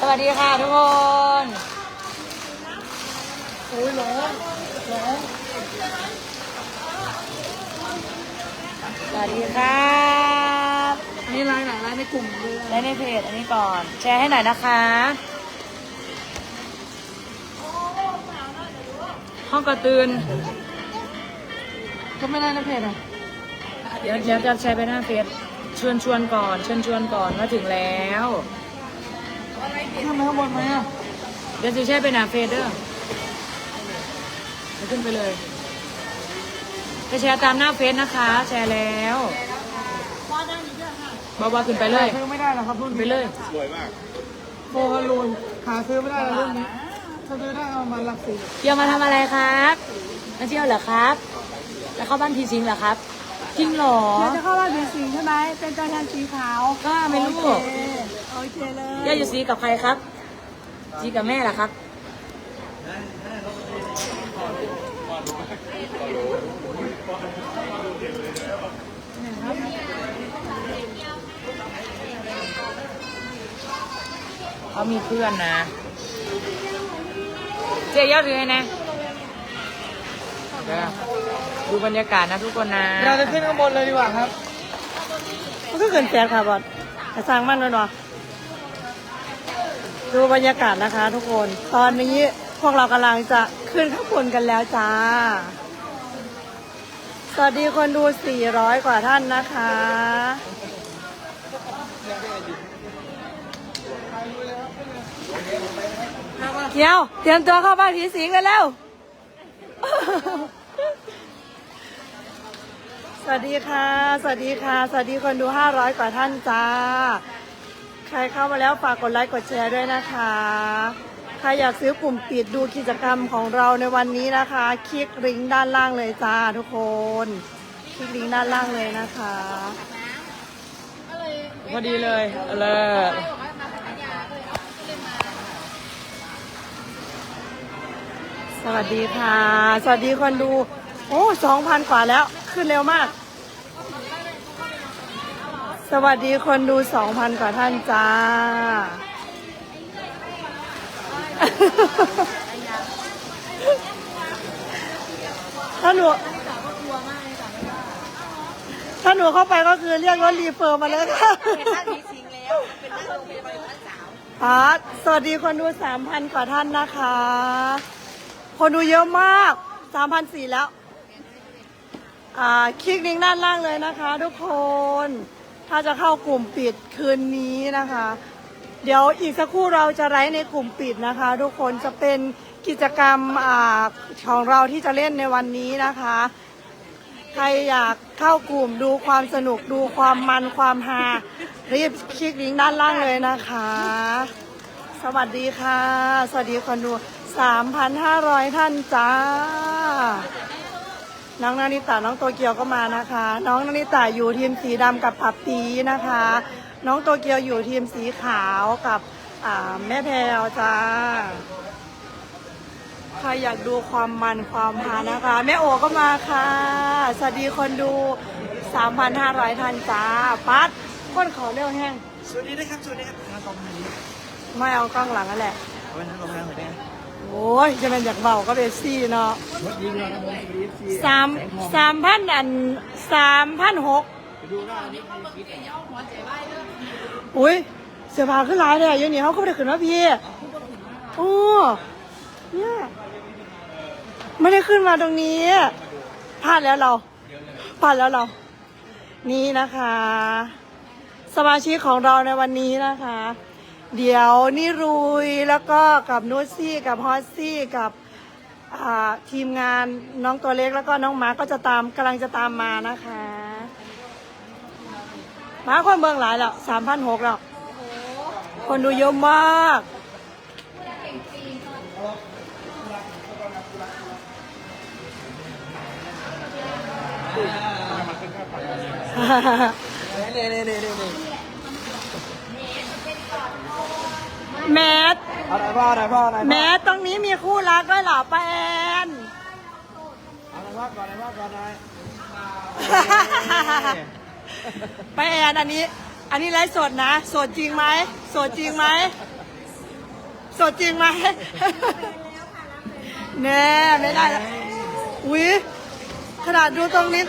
สวัสดีค่ะทุกคนโอ้ยร้อนร้อนสวัสดีครับนี่ไลน์ไหนไลน์ในกลุ่มเลยและในเพจอันนี้ก่อน แชร์ให้หน่อยนะคะ ห้องกระตือนก็ไม่ได้ในเพจอะเดี๋ยวเดี๋ยวจะแชร์ไปหน้าเฟซชวนชวนก่อนชวนชวนก่อนว่าถึงแล้ว ขึ้นไปข้างบนไหมอะเดี๋ยวจะแชร์ไปหน้าเฟซเด้อเดี๋ยวขึ้นไปเลยจะแชร์ตามหน้าเฟซนะคะ แชร์แล้วบาๆขึ้นไปเลย ซื้อไม่ได้หรอกครับรุ่นไปเลยโฟฮารูนหาซื้อไม่ได้แล้วรุ่นนี้ถ้าซื้อได้เอามาหลักสี่เที่ยวมาทำอะไรครับ มาเที่ยวเหรอครับจะเข้าบ้านพีซิงเหรอครับ จริงเหรอ เราจะเข้าบ้านเป็นสีใช่ไหม เป็นตัวแทนสีขาวก็ไม่รู้โอเคโอเคเลยย่าอยู่ซีกับใครครับซีกับแม่เหรอครับเขามีเพื่อนนะ เจ๊ยอดถือให้นะ เดี๋ยวดูบรรยากาศนะทุกคนนะเราจะขึ้นข้างบนเลยดีกว่าครับ มันก็เกินแฟนค่ะบอสแต่สร้างมั่นแล้วเนาะดูบรรยากาศนะคะ ทุกคน ตอนนี้พวกเรากำลังจะขึ้นข้างบนกันแล้วจ้า สวัสดีคนดู 400 กว่าท่านนะคะ เดี๋ยว เตรียมตัวเข้าบ้านผีสิงกันแล้ว วัสดีค่ะ สวัสดีค่ะ สวัสดีคนดู 500 กว่าท่านจ้า ใครเข้ามาแล้วฝากกดไลค์กดแชร์ด้วยนะคะ ใครอยากซื้อกลุ่มปิดดูกิจกรรมของเราในวันนี้นะคะ คลิกลิงก์ด้านล่างเลยจ้าทุกคน คลิกลิงก์ด้านล่างเลยนะคะ พอดีเลยเอาเลยสวัสดีค่ะ สวัสดีคนดู โอ้สองพันกว่าแล้ว ขึ้นเร็วมาก สวัสดีคนดูสองพันกว่าท่านจ้า ถ้าหนูถ้าหนูเข้าไปก็คือเรียกรถรีเฟอร์มาเลยค่ะอ่าสวัสดีคนดูสามพันกว่าท่านนะคะ คนดูเยอะมากสามพันสี่แล้วอ่า คลิกลิงก์ด้านล่างเลยนะคะทุกคน ถ้าจะเข้ากลุ่มปิดคืนนี้นะคะ เดี๋ยวอีกสักครู่เราจะไลฟ์ในกลุ่มปิดนะคะ ทุกคนจะเป็นกิจกรรมอของเราที่จะเล่นในวันนี้นะคะ ใครอยากเข้ากลุ่มดูความสนุกดูความมันความฮารีบคลิกลิงก์ด้านล่างเลยนะคะ สวัสดีค่ะ สวัสดีคนดู 3,500 ท่านจ้า น้องนานิตาน้องโตเกียวก็มานะคะ น้องนานิตาอยู่ทีมสีดำกับผับปีนะคะ น้องโตเกียวอยู่ทีมสีขาวกับอ่าแม่แพรวจ้าใครอยากดูความมันความฮานะคะ แม่โอก็มาค่ะ สวัสดีคนดู 3,500ท่านจ้าปัดคนขอเร็วแห้งสวัสดีนะครับสวัสดีครับงานกองพันนี้ไม่เอากล้องหลังนั่นแหละเอาไว้นะกองพันเหมือนกัน โอ้ยจะเป็นอยากเบาก็เบสซี่เนาะรถยิงเรานะผมสวัสดีซีสามสามพันอันสามพันหกไปดูหน้านี้อุ้ยเสื้อผ้าขึ้นหลายเลยอยู่นี่เขาก็ไม่ได้ขึ้นว่าพี่โอ้เนี่ยไม่ได้ขึ้นมาตรงนี้พลาดแล้วเราพลาดแล้วเรา นี่นะคะ สมาชิกของเราในวันนี้นะคะ เดี๋ยวนี่รุยแล้วก็กับนุชซี่กับฮอสซี่กับทีมงานน้องตัวเล็กแล้วก็น้องหมาก็จะตามกำลังจะตามมานะคะหมาคนเบืองหลายแล้วสามพันหกแล้วคนดูเยอะมากเน่เน่เน่เน่เน่ แมทเอาไหนพ่อไหนพ่อไหนแมทตรงนี้มีคู่รักด้วยเหรอป้าแอนเอาไหนพ่อก่อนไหนพ่อก่อนไหนป้าแอนอันนี้ อันนี้ไลฟ์สดนะสดจริงไหมสดจริงไหมสดจริงไหมแน่ไม่ได้แล้วอุ้ยขนาดดูตรงนี้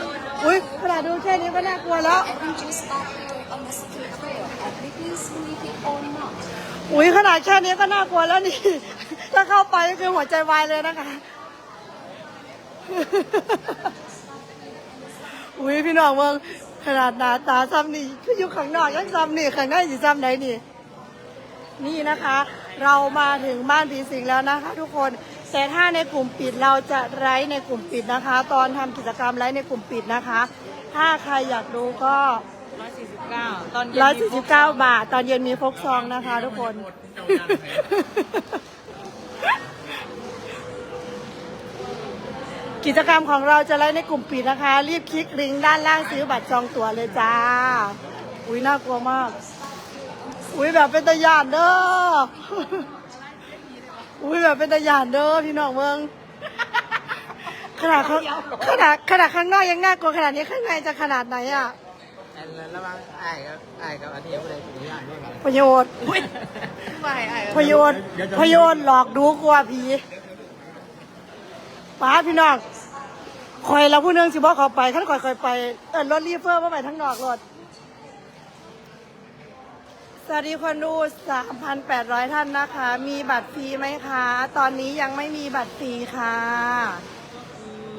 อุ้ยขนาดดูแค่นี้ก็น่ากลัวแล้ว อุ้ยขนาดแค่นี้ก็น่ากลัวแล้วนี่ ถ้าเข้าไปก็คือหัวใจวายเลยนะคะ อุ้ยพี่น้องเมืองขนาดหนาตาซ้ำนี่คืออยู่ข้างนอกยังซ้ำนี่ข้างในสิซ้ำไหนนี่ นี่นะคะ เรามาถึงบ้านผีสิงแล้วนะคะ ทุกคนแต่ถ้าในกลุ่มปิดเราจะไลฟ์ในกลุ่มปิดนะคะ ตอนทำกิจกรรมไลฟ์ในกลุ่มปิดนะคะ ถ้าใครอยากดูก็ 149 ตอนเย็นร้อยมีสี่พสิวบกเก้าบาท ตอนเย็นมีฟกซองนะคะ ทุกคน กิจกรรมของเราจะไล่ในกลุ่มปิดนะคะ รีบคลิกลิงก์ด้านล่างซื้อบัตรจองตั๋วเลยจ้า อุ้ยน่ากลัวมาก อุ้ยแบบเป็นตะยานเด้อ อุ้ยแบบเป็นตะยานเด้อพี่น้องเมืองขนาดข้างขนาดขนาดข้างนอกยังน่ากลัวขนาดนี้ข้างในจะขนาดไหนอะ ระวังไอ้กับไอ้กับอันนี้อะไรผีอย่างด้วยกันประโยชน์ไม่ไอ้ประโยชน์ ประโยชน์หลอกดูกลัวผีป้าพี่น้องคอยเราผู้หนึงสิบอกเขาไปท่านคอยคอยไปเออรถรีเฟอร์มาไปทั้งนอกรถสวัสดีคนดู 3,800 ท่านนะคะ มีบัตรฟรีไหมคะ ตอนนี้ยังไม่มีบัตรฟรีค่ะ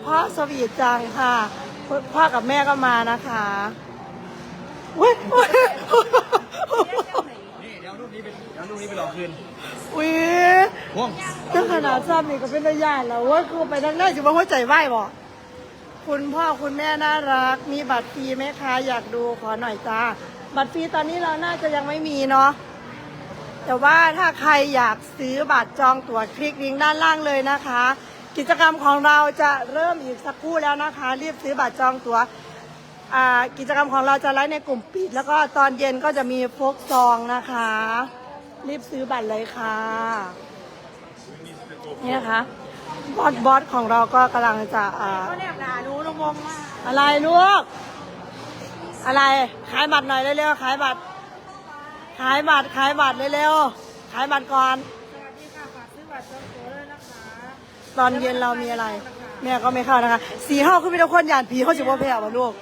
พ่อสวีทจังค่ะ พ่อพ่อกับแม่ก็มานะคะ อุ้ยอุ๊ยนี่เดี๋ยวรูปนี้ไปเดี๋ยวรูปนี้ไปหลอกคืนอุ้ยพ่วงถ้าขนาดซ้ำนี่ก็เป็นระยะแล้วว่าคือไปทางได้จะมาหัวใจไหวบ่คุณพ่อคุณแม่น่ารัก มีบัตรฟรีไหมคะอยากดูขอหน่อยจ้าบัตรฟรีตอนนี้เราน่าจะยังไม่มีเนาะแต่ว่าถ้าใครอยากซื้อบัตรจองตั๋วคลิกลิงก์ด้านล่างเลยนะคะ กิจกรรมของเราจะเริ่มอีกสักครู่แล้วนะคะ รีบซื้อบัตรจองตั๋วอ่า กิจกรรมของเราจะไลฟ์ในกลุ่มปิด แล้วก็ตอนเย็นก็จะมีโฟกซองนะคะ รีบซื้อบัตรเลยค่ะ นี่นะคะ บอสบอสของเราก็กำลังจะอ่าอะไรลูก อะไรขายบัตรหน่อยเร็วๆขายบัตร ขายบัตรขายบัตรเร็วๆขายบัตรก่อนตอนเย็นเรามีอะไร แม่ก็ไม่เข้านะคะ สีห้าคือมีแต่คนหยาดผีเขาสิว่าแผ่วะลูก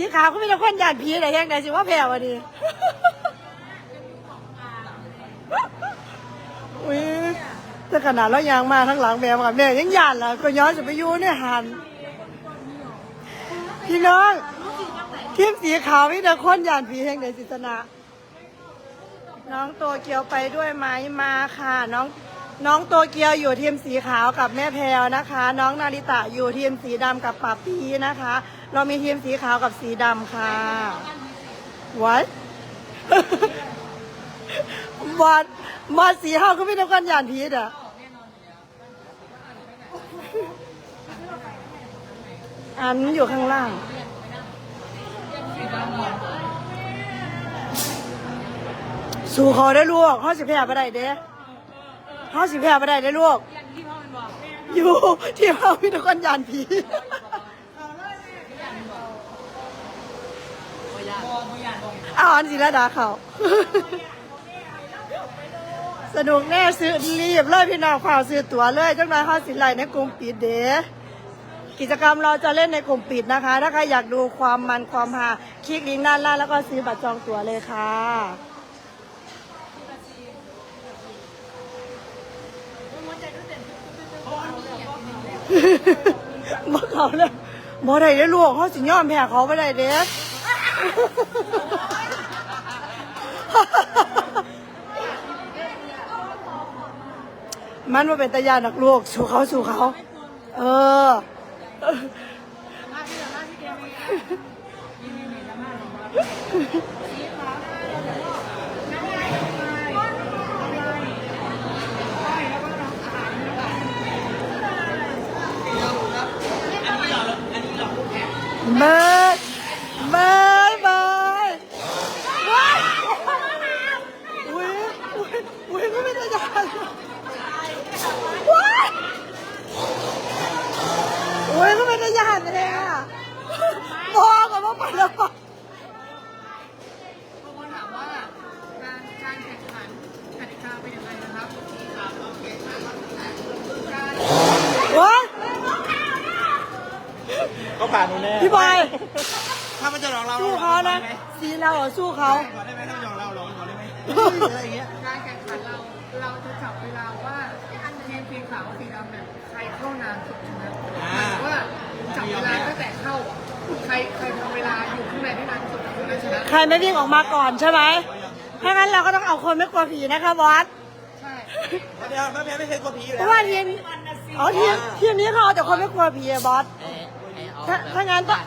สีขาวก็มีแต่คนหยาดผีไหนแห้งไหนสิว่าแผ่วะดีอุ้ยแต่ขนาดเรายางมาทั้งหลังแม่กับแม่ยังหยาดล่ะก็ย้อนจะไปอยู่เนี่ยหันพี่น้องทีมสีขาวมีแต่คนหยาดผีแห่งไหนสิสนะน้องโตเกียวไปด้วยไหมมาค่ะ น้องน้องโตเกียวอยู่ทีมสีขาวกับแม่แพรวนะคะ น้องนาริตะอยู่ทีมสีดำกับปับปีนะคะ เรามีทีมสีขาวกับสีดำค่ะ what บอดบอดสีห้าก็ไม่ต้องการยานพีดอะอันอยู่ข้างล่าง สู่เขาได้ลูกเขาสิบแพ้ไปได้เด้เขาสิบแพ้ไปได้เด้ลูก อยู่ที่เขามีทุกคนยานผี อาอันศิลดาเขาสนุกแน่ซื้อรีบเลยพี่น้องข่าวซื้อตั๋วเลยจังไรข้าสิไลในกลุ่มปิดเด้กิจกรรมเราจะเล่นในกลุ่มปิดนะคะ ถ้าใครอยากดูความมันความฮาคลิกลิงก์ด้านล่างแล้วก็ซื้อบัตรจองตั๋วเลยค่ะบ่เขาเลยบ่ได้เด้ลูกเขาสิยอมแพ้เขาบ่ได้เด้ มันว่าเป็นตายานนักลูก สู่เขาสู่เขา เออเบายบายบายว้ายอุ้ยอุ้ยอุ้ยก็ไม่ได้ยานว้ายอุ้ยก็ไม่ได้ยานเลยอะบอกกับว่าไปแล้ว ผ่านหนูแน่ พี่บอย ถ้ามันจะหลอกเรา สู้เขานะ สีเราเหรอสู้เขา ก่อนได้ไหมถ้ามันหลอกเราหลอกก่อนได้ไหมอะไรอย่างเงี้ย การแข่งขันเราเราจะจับเวลาว่าทีมสีขาวสีดำเนี่ยใครเข้านานสุดชนะว่าจับเวลาตั้งแต่เข้าอะใครใครทำเวลาอยู่ข้างในได้นานที่สุดคนนั้นชนะใครไม่วิ่งออกมาก่อนใช่ไหมถ้างั้นเราก็ต้องเอาคนไม่กลัวผีนะคะบอสใช่เดี๋ยวไม่ไม่เคยกลัวผีอยู่เพแล้วราะว่าทีมอ๋อทีมทีมนี้เขาเอาแต่คนไม่กลัวผีอะบอส ถ้าถ้างั้นต้อง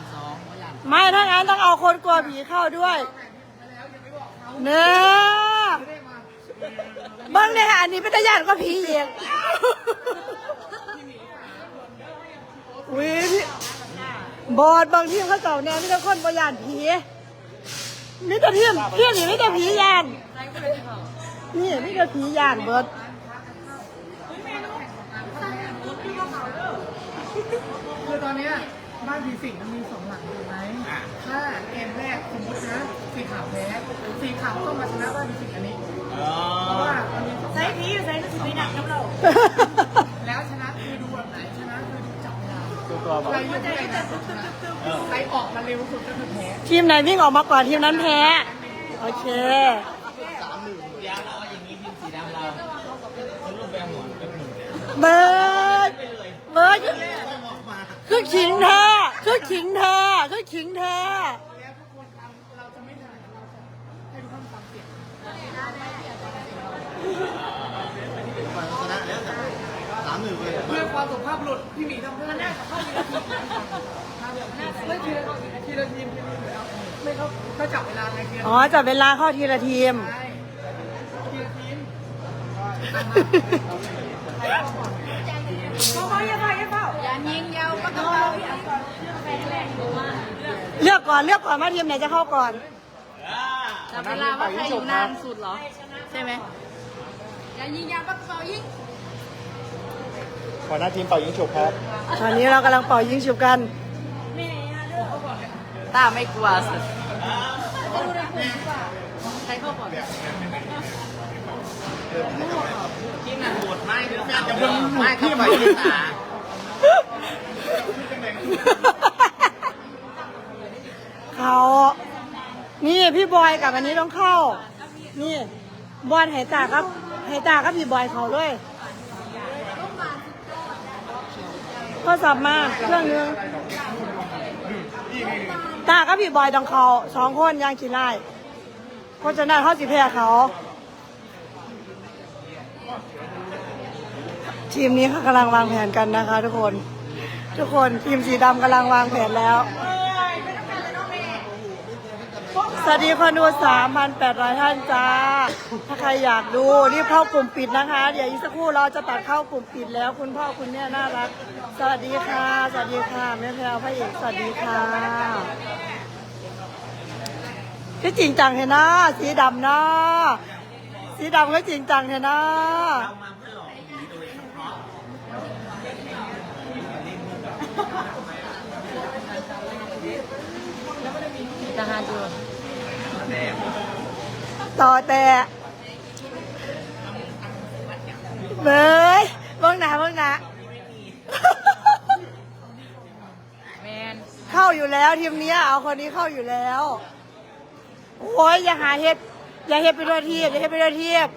ไม่ถ้างั้นต้องเอาคนกลัวผีเข้าด้วย เนื้อเบิ้งเนี่ยอันนี้เป็นตาญาติก็ผีเอีกวิพี่บอสบางทีมเขาเจ้าเนี่ยมีแต่คนประหยัดผีมีแต่ทียมเทียมนี่มีแต่ผียานนี่มีแต่ผียานเบิร์ดคือตอนนี้บ้านผีสิงมันมีสองหลัง ถูกไหมถ้าเกมแรกสมมตินะสีขาวแพ้สีขาวต้องมาชนะบ้านผีสิงอันนี้เพราะว่ามันมีสองหลังผีอยู่ใส่ก็สิไม่ดักน้ำเราแล้วชนะคือดูแบบไหนชนะคือดูจับเวลาตัวตัวบอกใครอยู่ใกล้กันชนะใครออกมาเร็วสุดก็คือแพ้ทีมไหนวิ่งออกมาก่อนทีมนั้นแพ้ โอเคเบิร์ด เบิร์ดคือขิงแท้ คือขิงแท้คือขิงแท้แล้วทุกคนทำเราจะไม่ถ่ายเราจะให้ทุกคนฟังเสียงสามหนึ่งเลยเพื่อความสุภาพบุรุษพี่หมีทำเพื่อนแรกกับเข้าทีละทีไม่ทีละทีละทีมไม่เขาเขาจับเวลาไงทีละอ๋อจับเวลาเข้าทีละทีมใช่ทีละทีม เลือกก่อนเลือกก่อนว่าทีมไหนจะเข้าก่อนจับเวลาว่าใครอยู่นานสุดเหรอ ใช่ไหมขอหน้าทีมเป่ายิงฉุบครับ ตอนนี้เรากำลังเป่ายิงฉุบกันตาไม่กลัวสุดใครเข้าก่อน ที่นั่นโหดไม่เดี๋ยวจะเพิ่งไม่เข้าไปที่ตาเขานี่พี่บอยกับอันนี้ต้องเข้า นี่บอลไหตาครับไหตากับพี่บอยเขาด้วยโทรศัพท์มาเครื่องนึงตากับพี่บอยต้องเขาสองคนยังกินได้เพราะฉะนั้นเขาสิแพ้เขา ทีมนี้เขากำลังวางแผนกันนะคะ ทุกคน ทุกคนทีมสีดำกำลังวางแผนแล้ว สวัสดีคนดู3,800 ท่านจ้า ถ้าใครอยากดูรีบเข้ากลุ่มปิดนะคะ เดี๋ยวอีกสักครู่เราจะตัดเข้ากลุ่มปิดแล้ว คุณพ่อคุณแม่น่ารัก สวัสดีค่ะ สวัสดีค่ะแม่แพรวพระเอกสวัสดีค่ะพี่จริงจังเห็นนะสีดำนะสีดำก็จริงจังเห็นนะ ทหารจูต่อแต่เบยเบิ้งหนาเบิ้งหนาแมนเข้าอยู่แล้วทีมเนี้ยเอาคนนี้เข้าอยู่แล้ว โอ้ยอย่าหาเฮ็ดอย่าเฮ็ดไปด้วยเทียบอย่าเฮ็ดไปด้วยเทียบ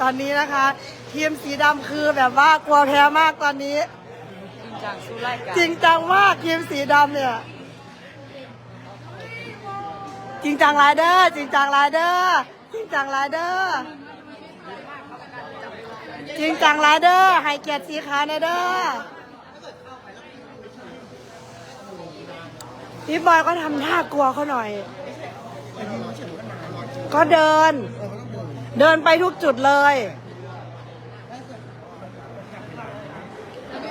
ตอนนี้นะคะ ทีมสีดำคือแบบว่ากลัวแพ้มากตอนนี้ จริงจังสู้ไล่กันจริงจังมากทีมสีดำเนี่ย จริงจังไรเดอร์จริงจังไรเดอร์จริงจังไรเดอร์จริงจังไรเดอร์ให้เกียรติสีขาวหนะเด้อพี่บอยก็ทำท่ากลัวเขาหน่อย ก็เดิน เดินไปทุกจุดเลย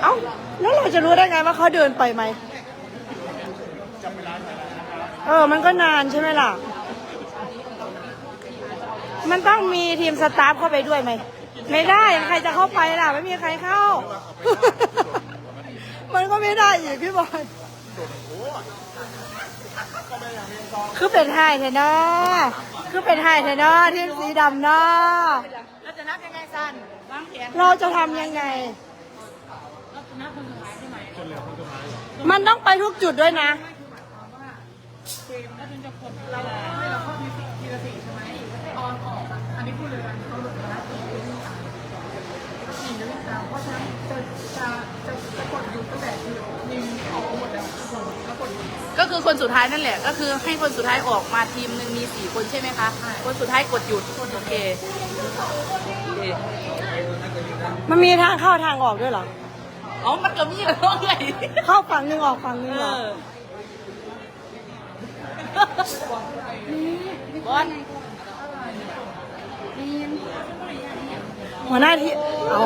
เอ้า แล้วเราจะรู้ได้ไงว่าเขาเดินไปไหมเออ มันก็นานใช่ไหมล่ะ มันต้องมีทีมสตาฟเข้าไปด้วยไหม ไม่ได้ ใครจะเข้าไปล่ะ ไม่มีใครเข้า มันก็ไม่ได้อีกพี่บอยคือเป็นไฮเทนเนอร์คือเป็นไฮเทนเนอร์ทีมสีดำเนาะเราจะนับยังไงซันวางแผนเราจะทำยังไง เราจะนับคนสุดท้ายใช่มันต้องไปทุกจุดด้วยนะเราให้เราเข้าทีทีละสี่ใช่ไหมตอนออกอะอันนี้พูดเลยนะเราหลุดมาแล้วสี่นาฬิกาเพราะฉะนั้นจะจะจะจะกดหยุดตั้งแต่คือมีออกหมดแล้วแล้วกดหยุด ก็คือคนสุดท้ายนั่นแหละ ก็คือให้คนสุดท้ายออกมาทีมหนึ่งมีสี่คนใช่ไหมคะคนสุดท้ายกดหยุดโอเคโอเค มันมีทางเข้าทางออกด้วยเหรอ อ๋อมันก็มีแล้วไงเข้าฝั่งหนึ่งออกฝั่งหนึ่งเหรอบอลหัวหน้าที่เอา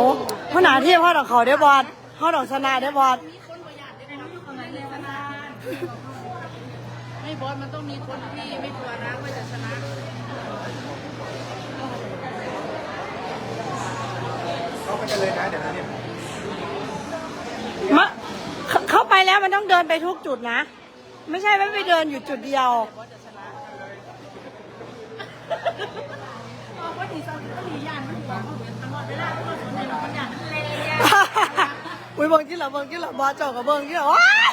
หัวหน้าที่พ่อดอกเขาได้บอดพ่อดอกชนะได้บอดไม่บอลมันต้องมีคนที่ไม่กลัวนะว่าจะชนะ มะเข้าเข้าไปแล้วมันต้องเดินไปทุกจุดนะ ไม่ใช่ว่าไปเดินอยู่จุดเดียวอุ้ยเบิ่งที่เหรอเบิ่งที่เหรอบอสเจากับเบิ่งที่เหรอว้าย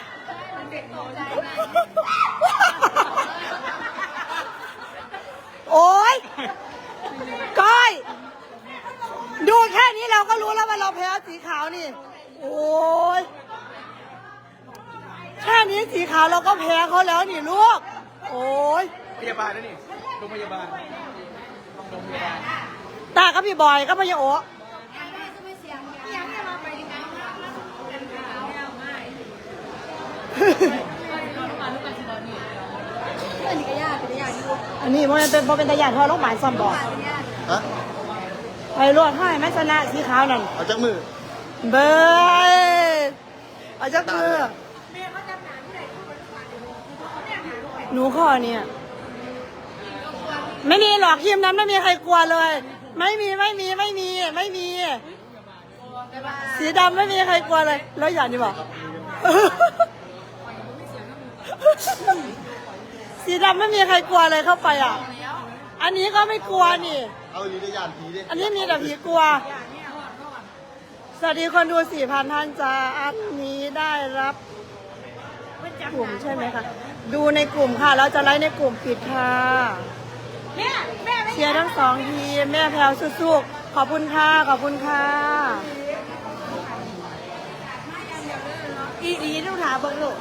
โอ๊ยก้อย ดูแค่นี้เราก็รู้แล้วว่าเราแพ้สีขาวนี่ โอ้ยแค่นี้สีขาวเราก็แพ้เขาแล้วนี่ลูก โอ้ยพยาบาลนะนี่โรงพยาบาลตากับพี่บอยก็ไม่ยาโอะอันนี้มันเป็นพอเป็นตะยานทอโรงพยาบาลซ่อมบอกฮะไปรวดให้แม่ชนะสีขาวนั่น เอาจากมือ เบยเอาจักมือหนูข้อเนี่ย ไม่มีหรอกทีมนั้นไม่มีใครกลัวเลย ไม่มีไม่มีไม่มีไม่มี สีดำไม่มีใครกลัวเลย แล้วอย่างนี้บอกสีดำไม่มีใครกลัวเลยเข้าไปอะ อันนี้ก็ไม่กลัวนี่ เอาลีได้ยานผีดิ อันนี้มีแต่ผีกลัว สวัสดีคนดูสี่พันท่านจ้าอันนี้ได้รับกลุ่มใช่ไหมคะดูในกลุ่มค่ะแล้วจะไลฟ์ในกลุ่มปิดค่ะเชียร์ทั้งสองทีมแม่แพลวสู้ๆขอบคุณค่ะขอบคุณค่ะอีอีต้องถามเบิ่งลูก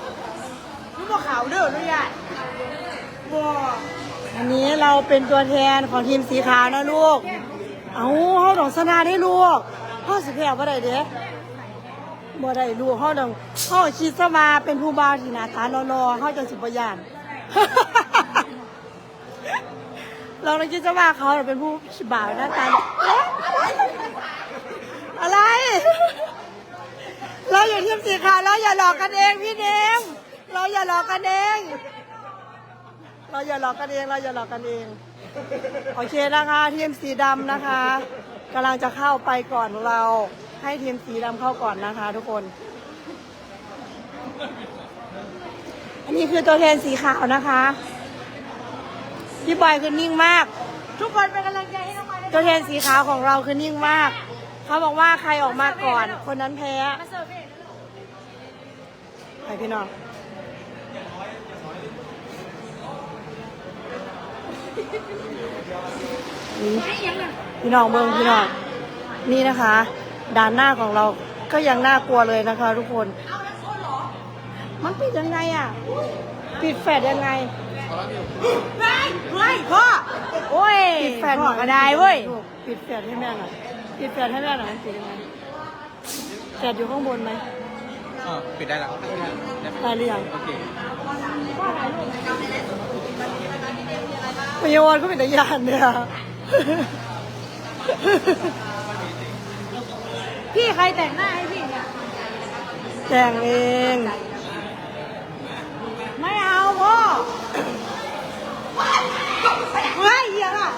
ลูกบอกขาวเด้อลูกยายอันนี้เราเป็นตัวแทนของทีมสีขาวนะลูก เอาเขาต้องชนะได้ลูก พ่อสิแพ้บ่ได้เด้บ่ได้ลูกเขาต้องเขาคิดซะมาเป็นผู้บ่าวที่หน้าตารอๆเขาจะสิบ่ยานเราต้องคิดซะว่าเขาเป็นผู้บ่าวหน้าตาอะอะไรเราอยู่ทีมสีขาวเราอย่าหลอกกันเองพี่เนมเราอย่าหลอกกันเอง เราอย่าหลอกกันเอง เราอย่าหลอกกันเอง โอเคนะคะทีมสีดำนะคะ กำลังจะเข้าไปก่อนเราให้ทีมสีดำเข้าก่อนนะคะ ทุกคน อันนี้คือตัวแทนสีขาวนะคะพี่บอยคือนิ่งมาก ทุกคนเป็นกำลังใจให้น้องบอยตัวแทนสีขาวของเราคือนิ่งมาก เขาบอกว่าใครออกมาก่อน คนนั้นแพ้ไปพี่น้องนี่ พี่น้องเบิ้งพี่น้องนี่นะคะ ด่านหน้าของเราก็ยังน่ากลัวเลยนะคะ ทุกคน มันปิดยังไงอะปิดแฟดยังไงเฮ้ยพ่อโอ้ยปิดแฟดหน่อยก็ได้เว้ยปิดแฟดให้แม่หน่อยปิดแฟดให้แม่หน่อยมันปิดยังไงแฟดอยู่ข้างบนไหมอ๋อปิดได้แล้วได้หรือยังโอเคพยาบาลก็เป็นตายานเนี่ย พี่ใครแต่งหน้าให้พี่เนี่ยแต่งเอง ไม่เอาพ่อเฮ้ยเหี้ยอะ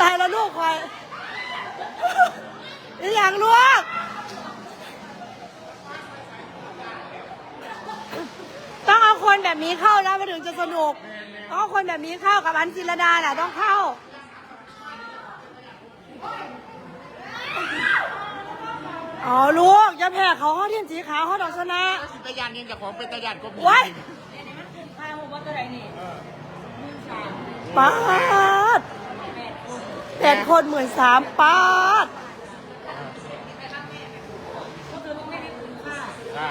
ตายแล้วลูกคอยอีหยังลูกต้องเอา คนแบบนี้เข้าแล้วมันถึงจะสนุกต้องเอาคนแบบนี้เข้ากับอันจิรดาแหละต้องเข้าเอ๋อลูกอย่าแพ้เขาเขาทีมสีขาวเขาดอกชนะสิตยานยังกับของเป็นตยานก็มีไว้ปาดแปดคนหมื่นสามปาดได้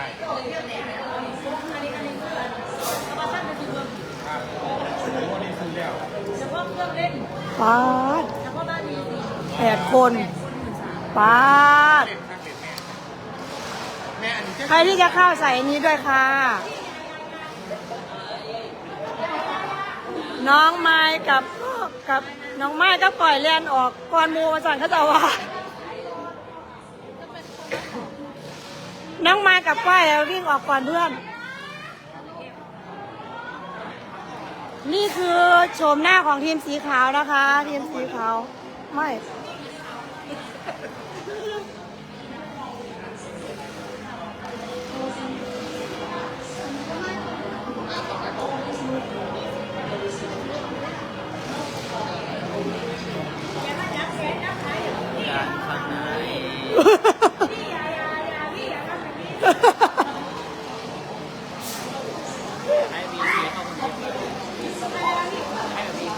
ปาดแปดคนปาดใครที่จะเข้าใส่นี้ด้วยค่ะ น้องไม้กับกับน้องไม้ก็ปล่อยแลนออกก่อนมูมาสั่งเขาจะว่าน้องไม้กับก้อยวิ่งออกก่อนเพื่อน นี่คือโฉมหน้าของทีมสีขาวนะคะ ทีมสีขาว ไม่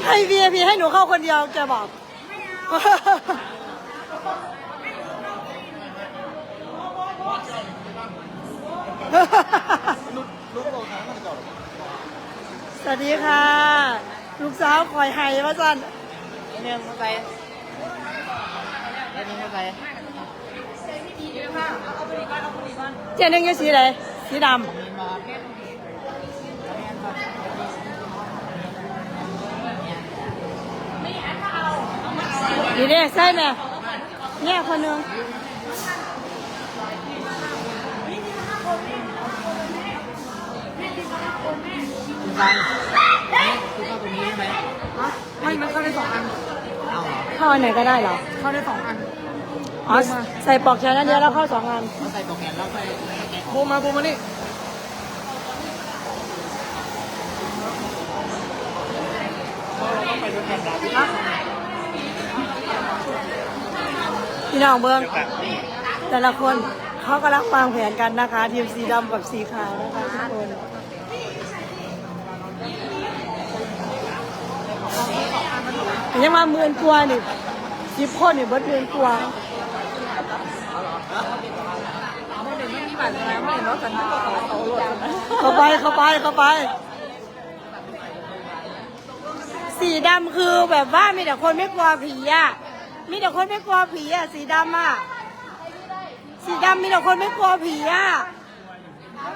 ให้ VIP ให้หนู เข้าคนเดียวแกบอก สวัสดีค่ะ ลูกสาวคอยไห้ว่าจันเนี่ยมาใส่แล้วนี่มาใส่เจนึงยังสีอะไรสีดำ ดีเด้ใช่ไหมเนี่ยคนหนึงคุณฟังนี่คือเข้าตรงนี้ใช่ไหมไม่มันเข้าได้สองอัน เอาเหรอ เข้าอันไหนก็ได้เหรอ เข้าได้สองอันอ๋อใส่ปลอกแขนอันเดียวแล้วเข้าสองอันเขาใส่โปรแกรมแล้วไปแกะอบูอกมมาบูมมานี่ พี่น้องเบิ้งแต่ละคนเขากำลังวางแผนกันนะคะ ทีมสีดำกับสีขาวนะคะทุกคนแต่ยังมาหมื่นกว่านี่สิบคนนี่เบิดหมื่นกว่าเข้าไปเข้าไปเข้าไป สีดำคือแบบว่ามีแต่คนไม่กลัวผีอะ มีแต่คนไม่กลัวผีอะ สีดำอะ สีดำมีแต่คนไม่กลัวผีอะ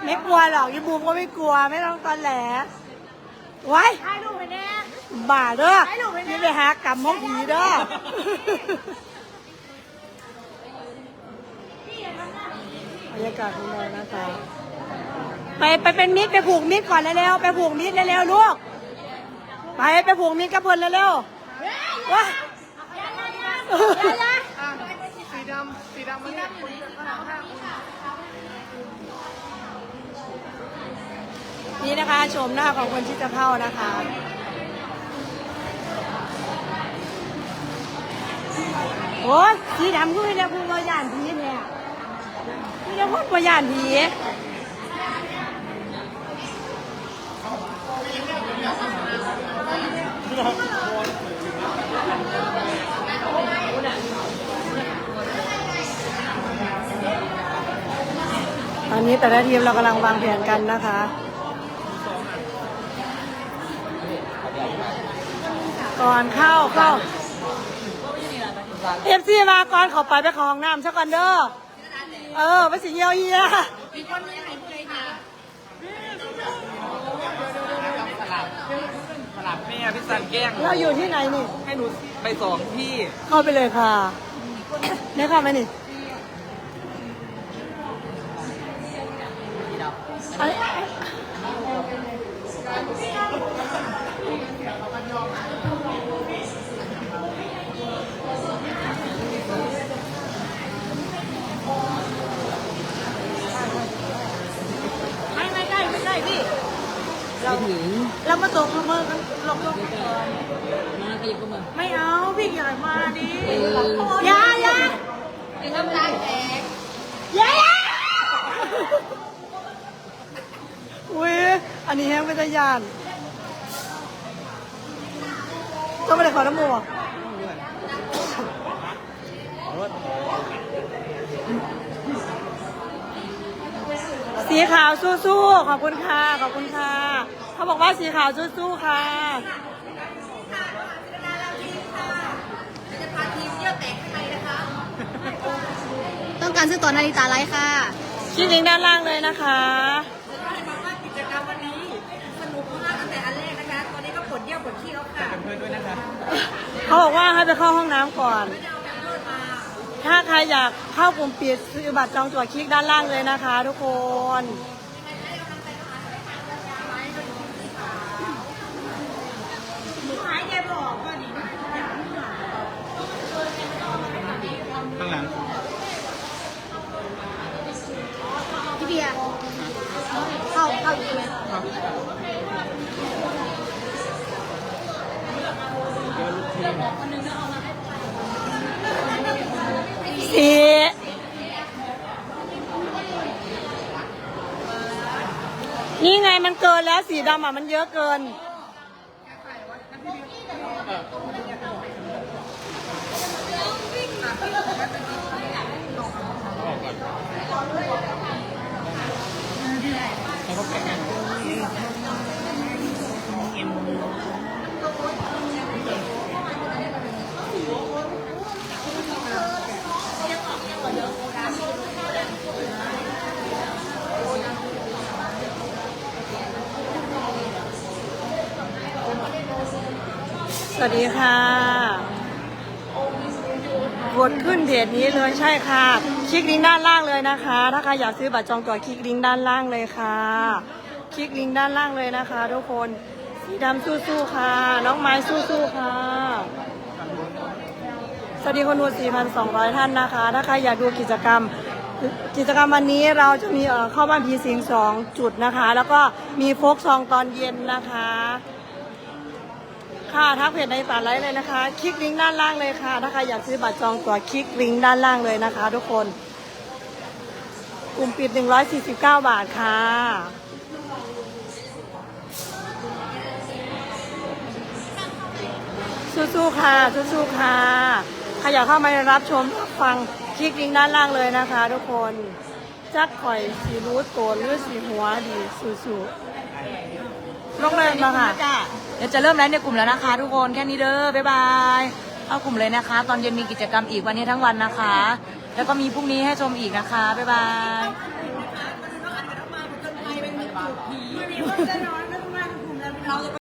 ไม่กลัวหรอกยี่บูมก็ไม่กลัวไม่ต้องตอนแหลไว้บ้าเด้อนี่ไปหากรรมของผีเด้อบรรยากาศของเรานะคะไปไปเป็นมิตรไปผูกมิตรก่อนเร็วๆไปผูกมิตรเร็วๆลูก ไปไปผูกมิตรกับเพื่อนเร็วๆว้า สีดำสีดำมันเนี่ยคนจะเข้าห้าคนนี่นะคะชมหน้าของคนที่จะเข้านะคะ โอ้ยสีดำก็ไม่ได้พูดว่าย่านผีเนี่ยไม่ได้พูดว่าย่านผี ตอนนี้แต่ละทีมเรากำลังวางแผนกันนะคะก่อนเข้าเข้าเอฟซีมาก่อนเขอไปไปเขอห้องน้ำชักก่อนเด้อเออไปสิเหี่ยวเฮียสลับแม่พี่สันแกล้งเราอยู่ที่ไหนนี่ ให้หนูไปสองที่เข้าไปเลยค่ะ ได้เข้าไหมนี่อะ ไรไม่ไม่ได้ไม่ได้พี่ เรา เรามาตกลงมากันลงลงไม่เอาพี่อย่ามาดิอย่า งเป็นตะยานต้องไม่ได้ขอน้ำมูกสีขาวสู้ๆ ขอบคุณค่ะ ขอบคุณค่ะ เขาบอกว่าสีขาวสู้ๆ ค่ะต้องการซื้อต่อนาฬิตาไลฟ์ค่ะคลิปลิงก์ด้านล่างเลยนะคะ เขาบอกว่าให้ไปเข้าห้องน้ำก่อน ถ้าใครอยากเข้ากลุ่มปิดซื้อบัตรจองตั๋วคลิกด้านล่างเลยนะคะ ทุกคน ข้างหลัง พี่เบียร์เข้าเข้าอยู่ไหม สีนี่ไงมันเกินแล้วสีดำอะมันเยอะเกินส วัสดีค่ะกดขึ้นเพจนี้เลยใช่ค่ะ คลิกลิงก์ด้านล่างเลยนะคะ ถ้าใครอยากซื้อบัตรจองตั๋วคลิกลิงก์ด้านล่างเลยค่ะ คลิกลิงก์ด้านล่างเลยนะคะ ทุกคนสีดำสู้ๆค่ะ น้องไม้สู้ๆค่ะสวัสดีคนดู 4,200 ท่านนะคะ ถ้าใครอยากดูกิจกรรม กิจกรรมวันนี้เราจะมีเข้าบ้านผีสิงสองจุดนะคะ แล้วก็มีโฟกซองตอนเย็นนะคะ ค่ะทักเพจในสารไลฟ์เลยนะคะ คลิกลิงก์ด้านล่างเลยค่ะถ้าใครอยากซื้อบัตรจองตั๋วคลิกลิงก์ด้านล่างเลยนะคะ ทุกคนกลุ่มปิด 149 บาทค่ะสู้ๆค่ะสู้ๆค่ะใครอยากเข้ามารับชมรับฟังคลิกลิงก์ด้านล่างเลยนะคะ ทุกคนจักข่อยสีรู้โตนหรือสีหัวดีสู้ๆลงเลยมาค่ะ ดี๋ยวจะเริ่มไลฟ์ในกลุ่มแล้วนะคะ ทุกคนแค่นี้เด้อบ๊ายบายเข้ากลุ่มเลยนะคะ ตอนเย็นมีกิจกรรมอีกวันนี้ทั้งวันนะคะ แล้วก็มีพรุ่งนี้ให้ชมอีกนะคะบ๊ายบาย